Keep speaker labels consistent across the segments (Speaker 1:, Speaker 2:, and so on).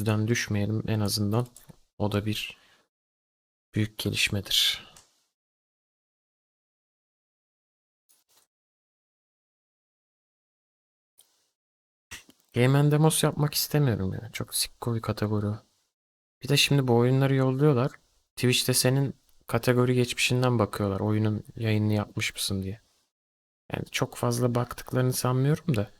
Speaker 1: yüzden düşmeyelim en azından. O da bir büyük gelişmedir. Game Demos yapmak istemiyorum ya. Çok sikko bir kategori. Bir de şimdi bu oyunları yolluyorlar. Twitch'te senin kategori geçmişinden bakıyorlar. Oyunun yayınını yapmış mısın diye. Yani çok fazla baktıklarını sanmıyorum da.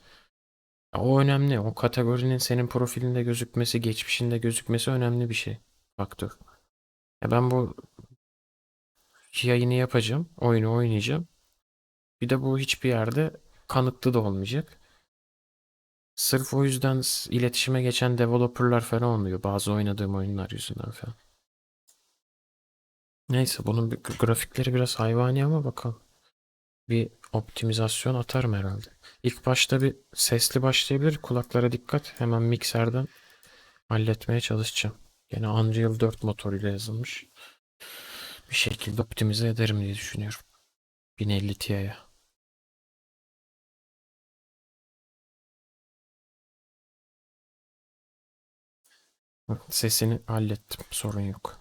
Speaker 1: O önemli. O kategorinin senin profilinde gözükmesi, geçmişinde gözükmesi önemli bir şey. Faktör. Ya ben bu yayını yapacağım. Oyunu oynayacağım. Bir de bu hiçbir yerde kanıtlı da olmayacak. Sırf o yüzden iletişime geçen developerlar falan oluyor. Bazı oynadığım oyunlar yüzünden falan. Neyse bunun grafikleri biraz hayvani ama bakalım. Bir optimizasyon atarım herhalde. İlk başta bir sesli başlayabilir. Kulaklara dikkat. Hemen mikserden halletmeye çalışacağım. Yine Unreal 4 motoruyla yazılmış. Bir şekilde optimize ederim diye düşünüyorum. 1050 Ti'ye. Sesini hallettim. Sorun yok.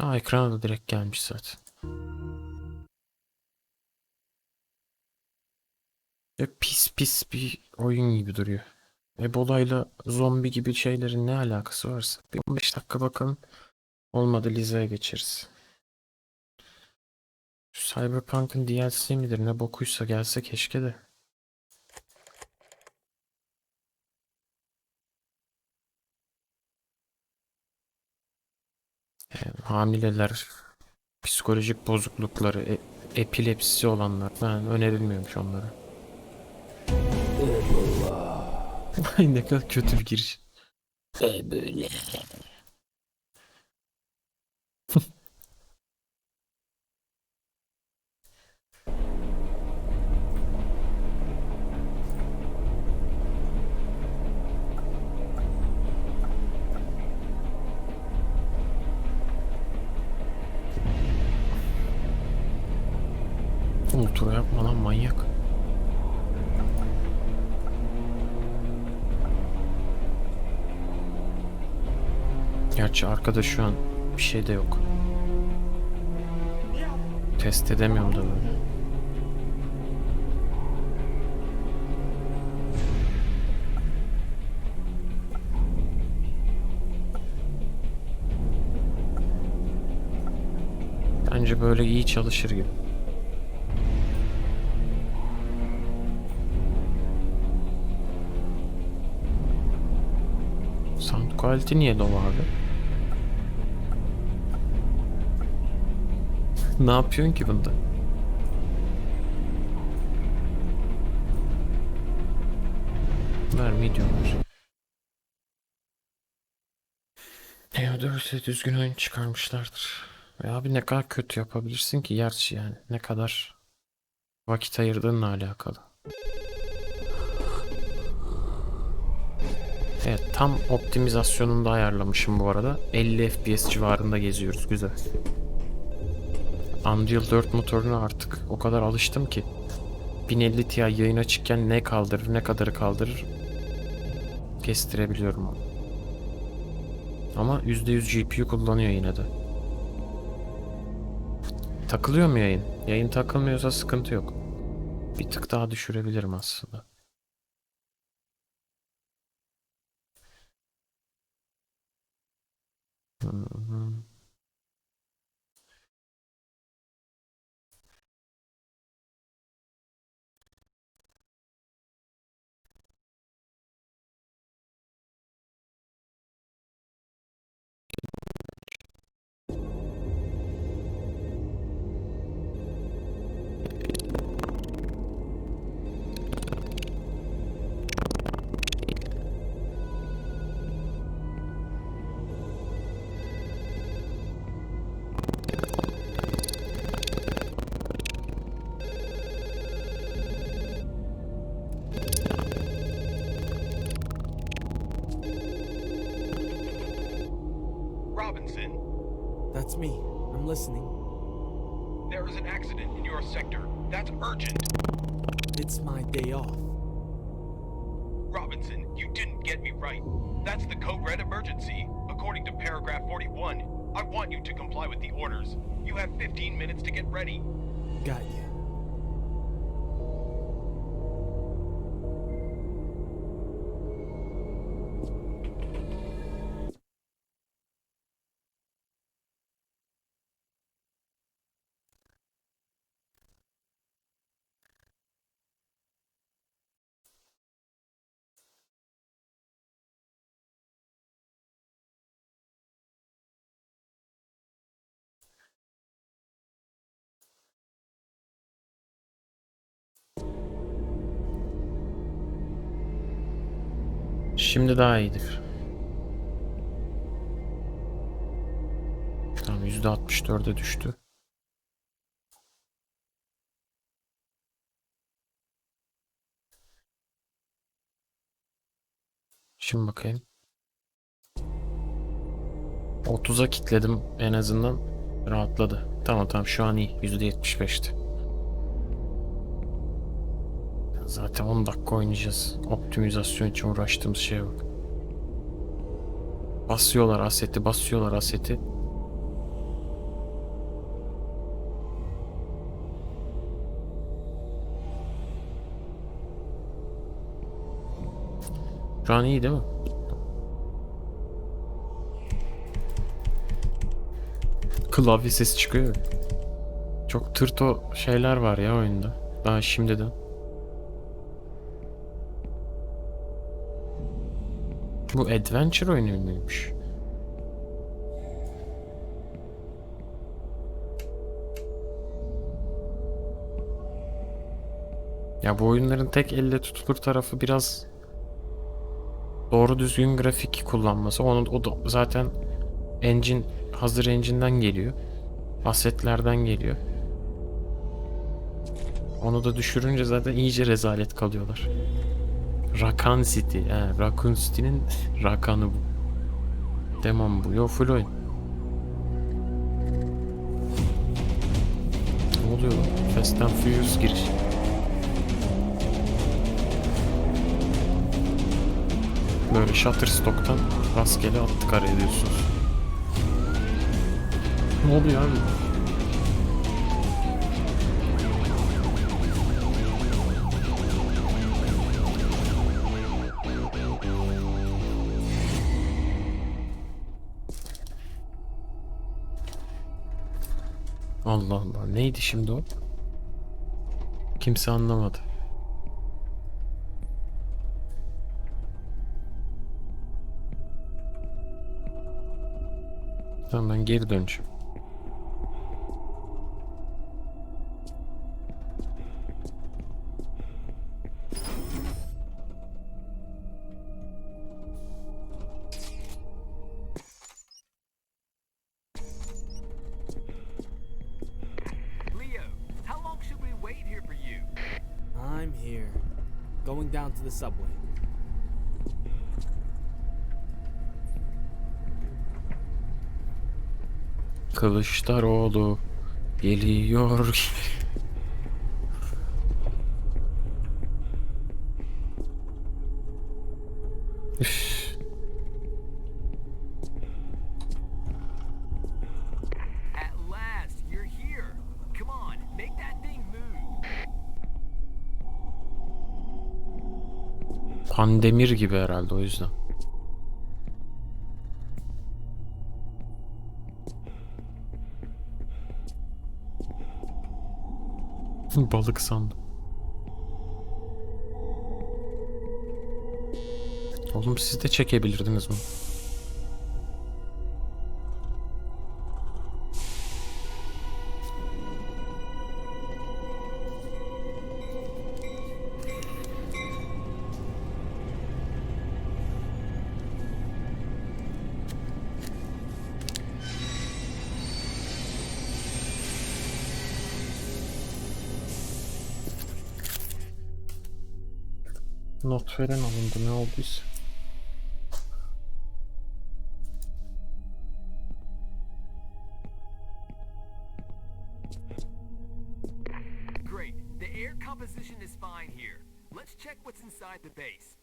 Speaker 1: Aa ekrana da direkt gelmiş zaten. Ve pis pis bir oyun gibi duruyor. Ebola'yla zombi gibi şeylerin ne alakası varsa. Bir 15 dakika bakalım. Olmadı Liza'ya geçeriz. Cyberpunk'ın DLC midir ne bokuysa gelse keşke de. Yani hamileler, psikolojik bozuklukları, e- epilepsisi olanlar ben önerilmiyormuş onlara. Ay ne kadar kötü bir giriş. E böyle. Ultra yapma lan manyak. Gerçi arkada şu an bir şey de yok. Test edemiyorum da böyle. Bence böyle iyi çalışır gibi. Sound quality niye low abi? Ne yapıyorsun ki bunda? Ver medium ver. Theodorus'e düzgün oyun çıkarmışlardır. Ya abi ne kadar kötü yapabilirsin ki gerçi yani. Ne kadar vakit ayırdığınla alakalı. Evet tam optimizasyonunu da ayarlamışım bu arada. 50 FPS civarında geziyoruz güzel. Unreal 4 motoruna artık o kadar alıştım ki 1050 Ti yayın açıkken ne kaldırır ne kadarı kaldırır kestirebiliyorum onu. Ama %100 GPU kullanıyor yine de. Takılıyor mu yayın? Yayın takılmıyorsa sıkıntı yok. Bir tık daha düşürebilirim aslında. Hı
Speaker 2: I'm listening.
Speaker 3: there is an accident in your sector. That's urgent.
Speaker 2: It's my day off.
Speaker 3: Robinson, you didn't get me right. That's the code red emergency, according to paragraph 41. I want you to comply with the orders. You have 15 minutes to get ready.
Speaker 2: Got you.
Speaker 1: Şimdi daha iyidir. Tamam %64'e düştü. Şimdi bakayım. 30'a kilitledim en azından rahatladı. Tamam tamam şu an iyi. %75'ti. Zaten 10 dakika oynayacağız. Optimizasyon için uğraştığımız şeye bak. Basıyorlar aseti, basıyorlar aseti. Şu an iyi değil mi? Klavye sesi çıkıyor. Çok tırto şeyler var ya oyunda. Daha şimdiden. Bu adventure oyunu muymuş? Ya bu oyunların tek elle tutulur tarafı biraz doğru düzgün grafik kullanması. Onu o da zaten engine hazır engine'den geliyor. Assetlerden geliyor. Onu da düşürünce zaten iyice rezalet kalıyorlar. Rakan City. He, Raccoon City'nin Rakan'ı bu. Demon bu. Yo full oyun. Ne oluyor? Fast and Furious giriş. Böyle Shutterstock'tan rastgele attık araya diyorsunuz. Ne oluyor abi? Allah Allah. Neydi şimdi o? Kimse anlamadı. Tamam ben geri döneceğim.
Speaker 2: I'm here. Going down to the subway.
Speaker 1: Kılıçdaroğlu geliyor. Pandemir gibi herhalde o yüzden. Balık sandım. Oğlum siz de çekebilirdiniz mi?
Speaker 3: İnside the base.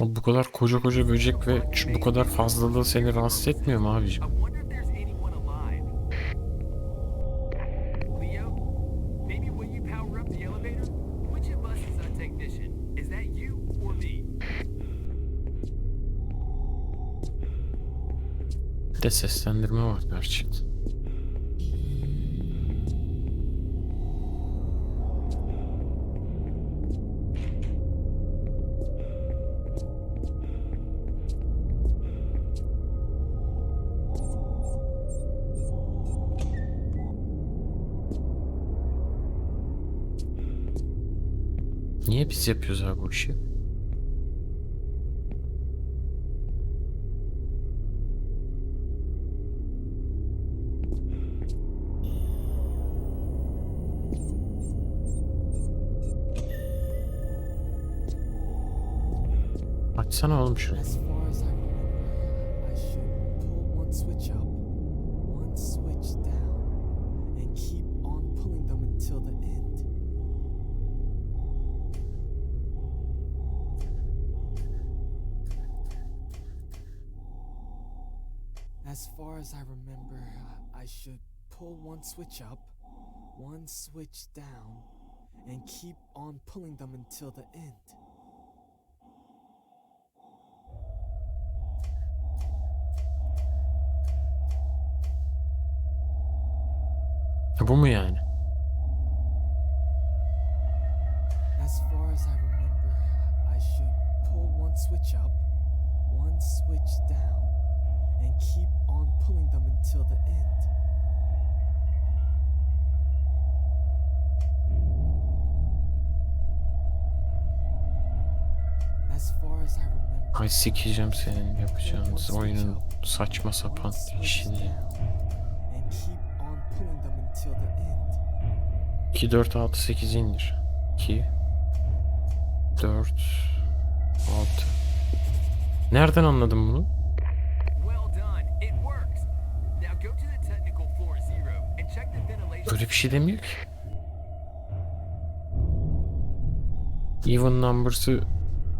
Speaker 1: O bu kadar koca koca böcek ve bu kadar fazlalığı seni rahatsız etmiyor mu abicim? De seslendirme var gerçi. Niye biz yapıyoruz abi bu işi? Açsana oğlum şunu.
Speaker 2: As far as I remember, I should pull one switch up, one switch down, and keep on pulling them until the end.
Speaker 1: Bu mu yani?
Speaker 2: As far as I remember, I should pull one switch up, one switch down, and keep on pulling them until the end. As far as I remember,
Speaker 1: Ay sikeceğim senin yapacağınız oyunun saçma sapan işini. 2, 4, 6, 8 indir. 2, 4, 6. Nereden anladın bunu? Böyle bir şey demiyor ki. Even numbers'ı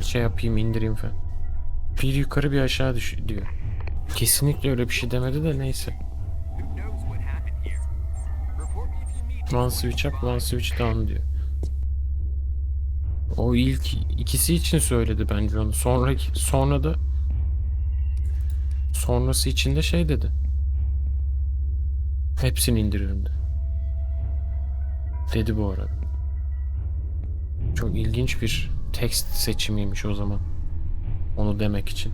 Speaker 1: şey yapayım indireyim falan. Bir yukarı bir aşağı düş diyor. Kesinlikle öyle bir şey demedi de neyse. One switch up, one switch down diyor. O ilk ikisi için söyledi bence onu. Sonraki sonra da sonrası için de şey dedi. Hepsini indiririm de. Dedi bu arada. Çok ilginç bir text seçimiymiş o zaman. Onu demek için.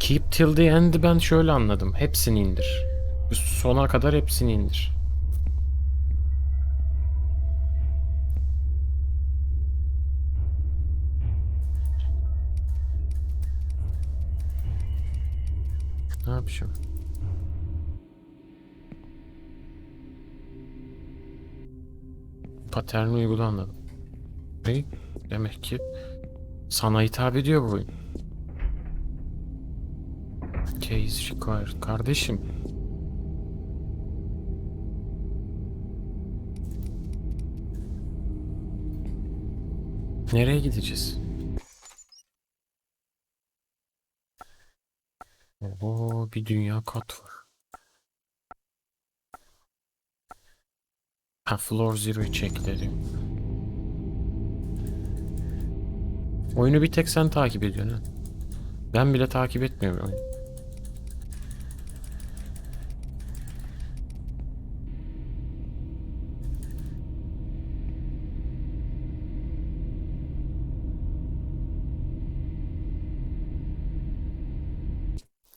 Speaker 1: Keep till the end'i ben şöyle anladım. Hepsini indir. Sona kadar hepsini indir. Ne yapacağım? Paterni uygula anladım. Ne? Demek ki sana hitap ediyor bu oyun. Case required. Kardeşim. Nereye gideceğiz? Oo, bir dünya kat var. Ha, Floor Zero'yu çek dedi. Oyunu bir tek sen takip ediyorsun. Ben bile takip etmiyorum oyunu.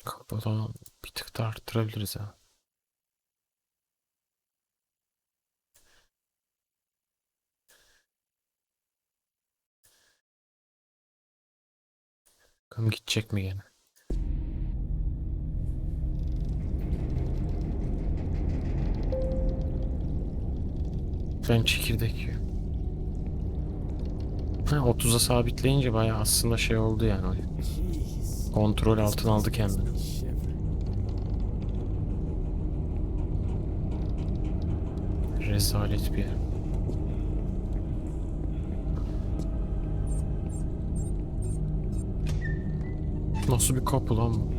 Speaker 1: Kapalı bir tık da arttırabiliriz ha. Bakalım gidecek mi gene? Ben çekirdek yiyor. Ha 30'a sabitleyince bayağı aslında şey oldu yani. Kontrol altına aldı kendini. Rezalet bir yer. Nasıl bir kapı lan bu?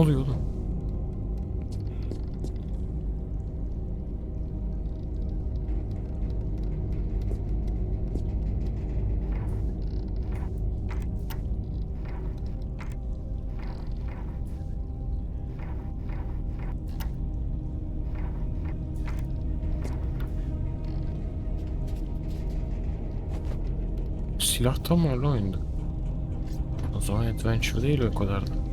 Speaker 1: Oluyor? Silah tam var lan oyunda. O zaman adventure değil o kadar da.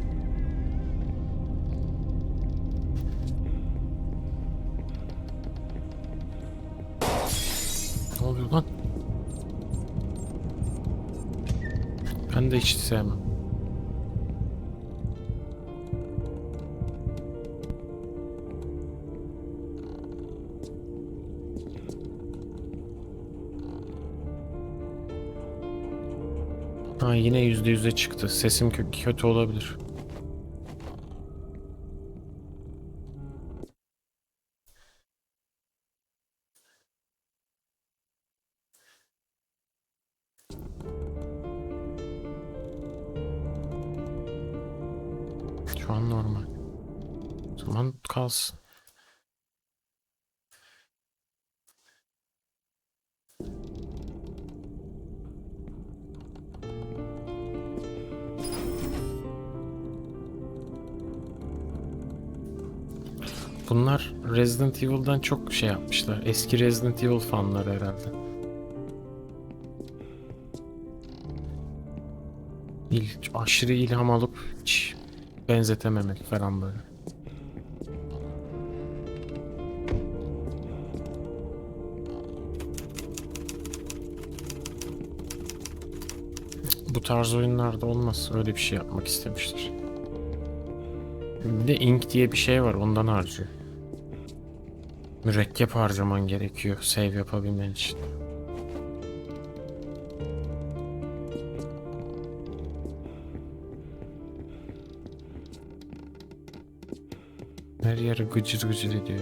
Speaker 1: Oluyor lan? Ben de hiç sevmem. Ha yine yüzde yüze çıktı. Sesim kö- kötü olabilir. Kalsın. Bunlar Resident Evil'dan çok şey yapmışlar. Eski Resident Evil fanları herhalde. İl, aşırı ilham alıp hiç benzetememek falan böyle. Tarz oyunlarda olmaz. Öyle bir şey yapmak istemiştir. Bir de ink diye bir şey var ondan harcıyor. Mürekkep harcaman gerekiyor save yapabilmen için. Her yere gıcır gıcır ediyor.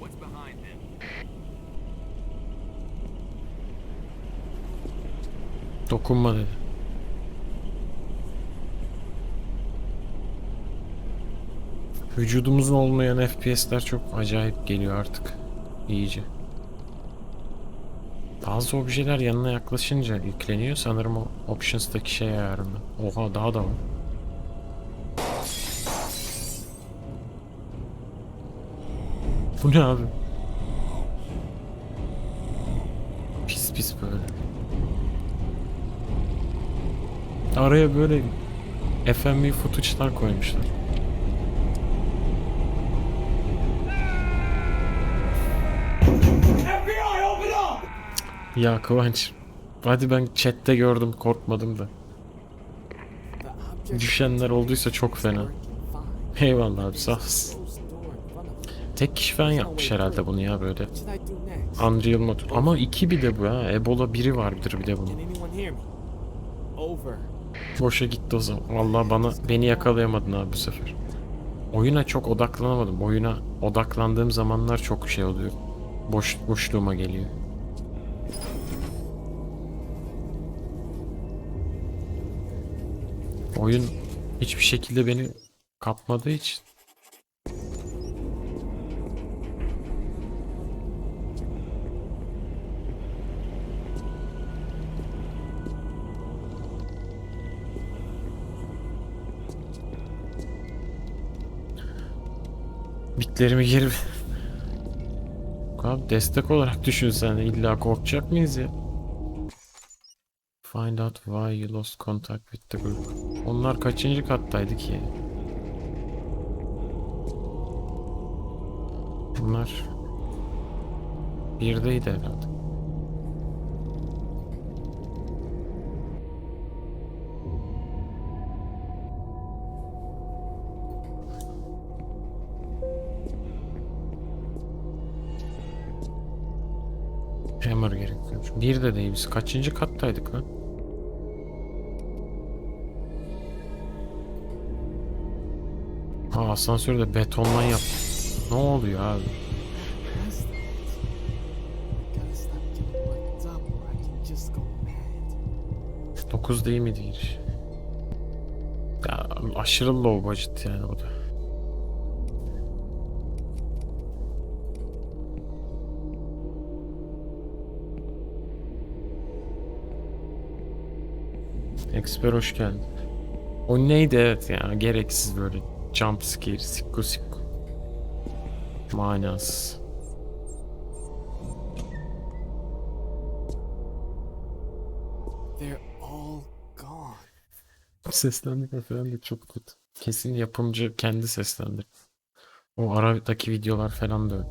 Speaker 4: What's behind them.
Speaker 1: Dokunma dedi. Vücudumuzun olmayan FPS'ler çok acayip geliyor artık. İyice. Bazı objeler yanına yaklaşınca yükleniyor sanırım o options'taki şey ayarında. Oha daha da var. Bu ne abi? Pis pis böyle. Araya böyle FMV footage'lar koymuşlar. Ya Kıvanç. Hadi ben chatte gördüm korkmadım da. Düşenler olduysa çok fena. Eyvallah abi sağ
Speaker 2: me.
Speaker 1: Tek kişi falan yapmış herhalde bunu ya böyle. Unreal mod. Ama iki bir de bu ha. Ebola biri vardır bir de bunun. Boşa gitti o zaman. Vallahi bana beni yakalayamadın abi bu sefer. Oyuna çok odaklanamadım. Oyuna odaklandığım zamanlar çok şey oluyor. Boş boşluğuma geliyor. Oyun hiçbir şekilde beni kapmadığı için. Bitlerimi geri... Abi destek olarak düşünsen illa korkacak mıyız ya? Find out why you lost contact with the group. Onlar kaçıncı kattaydı ki? Bunlar birdeydi herhalde. Hammer gerekiyormuş. Bir de değil biz kaçıncı kattaydık lan? Ha asansörü de betondan yap. Ne oluyor abi? 9 değil miydi giriş? Ya aşırı low budget yani o da. Eksper hoş geldin. O neydi evet ya gereksiz böyle jump scare sikko sikko. Manasız.
Speaker 2: They're all gone.
Speaker 1: Seslendirme falan da çok kötü. Kesin yapımcı kendi seslendir. O aradaki videolar falan da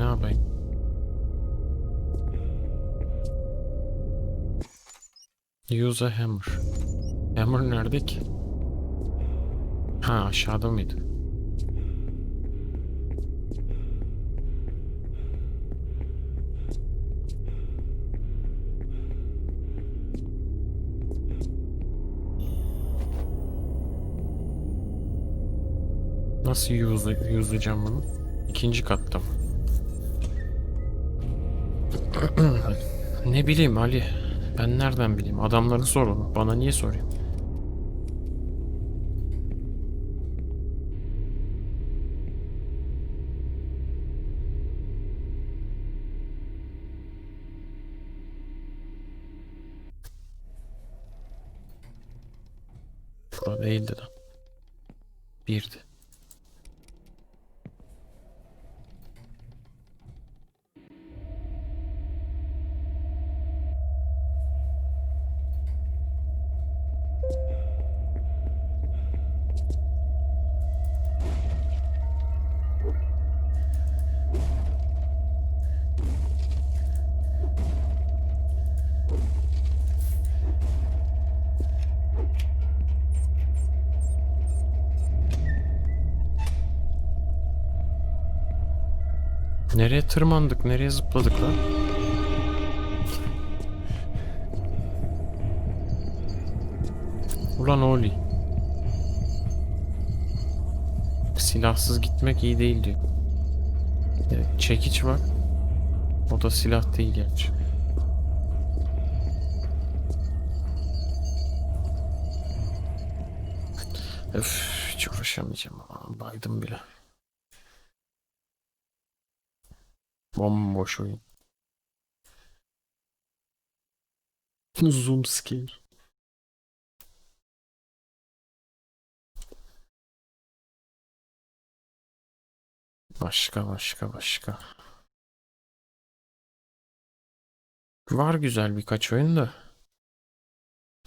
Speaker 1: Ne yapayım? Use a hammer. Hammer nerede ki? Ha aşağıda mıydı? Nasıl use, use'layacağım bunu? İkinci katta mı? Ne bileyim Ali. Ben nereden bileyim? Adamların sorunu. Bana niye sorayım? Nereye tırmandık? Nereye zıpladık lan? Ulan Oli. Silahsız gitmek iyi değil diyor. Evet, çekiç var. O da silah değil gerçi. Öf, hiç uğraşamayacağım ama baydım bile. Bomboş oyun. Zoom scare. Başka başka başka. Var güzel birkaç oyun da.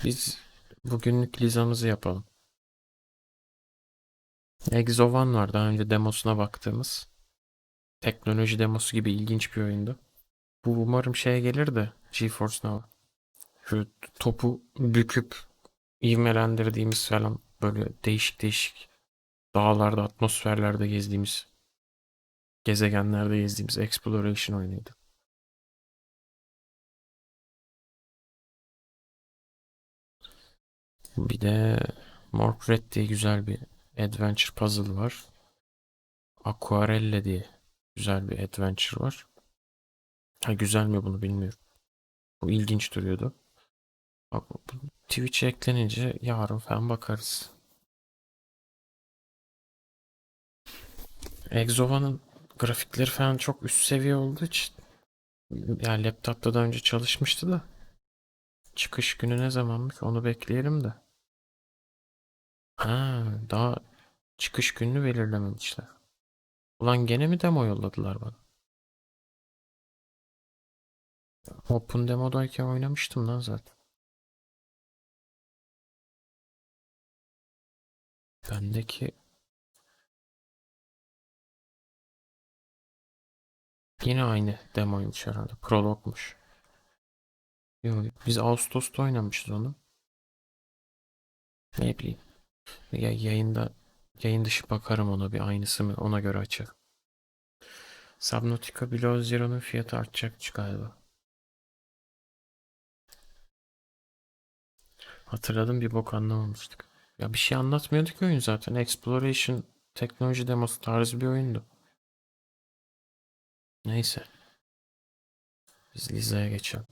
Speaker 1: Biz bugünlük Liza'mızı yapalım. Exo One var daha önce demosuna baktığımız. Teknoloji demosu gibi ilginç bir oyundu. Bu umarım şeye gelir de GeForce Now. Şu topu büküp ivmelendirdiğimiz falan böyle değişik değişik dağlarda, atmosferlerde gezdiğimiz, gezegenlerde gezdiğimiz exploration oyunuydu. Bir de Mork Red diye güzel bir adventure puzzle var. Aquarelle diye güzel bir adventure var. Ha güzel mi bunu bilmiyorum. Bu ilginç duruyordu. Bak bu Twitch'e eklenince yarın falan bakarız. Exova'nın grafikleri falan çok üst seviye olduğu için yani laptopta daha önce çalışmıştı da çıkış günü ne zamanmış onu bekleyelim de. Ha, daha çıkış gününü belirlememişler. Ulan gene mi demo yolladılar bana? Open Demo'dayken oynamıştım lan zaten. Bendeki yine aynı demoymuş herhalde. Prologmuş. Yok, biz Ağustos'ta oynamışız onu. Ne bileyim. Ya yayında yayın dışı bakarım ona bir aynısı mı ona göre açarım. Subnautica Below Zero'nun fiyatı artacakmış galiba. Hatırladım bir bok anlamamıştık. Ya bir şey anlatmıyordu ki oyun zaten. Exploration teknoloji demosu tarzı bir oyundu. Neyse. Biz Liza'ya geçelim.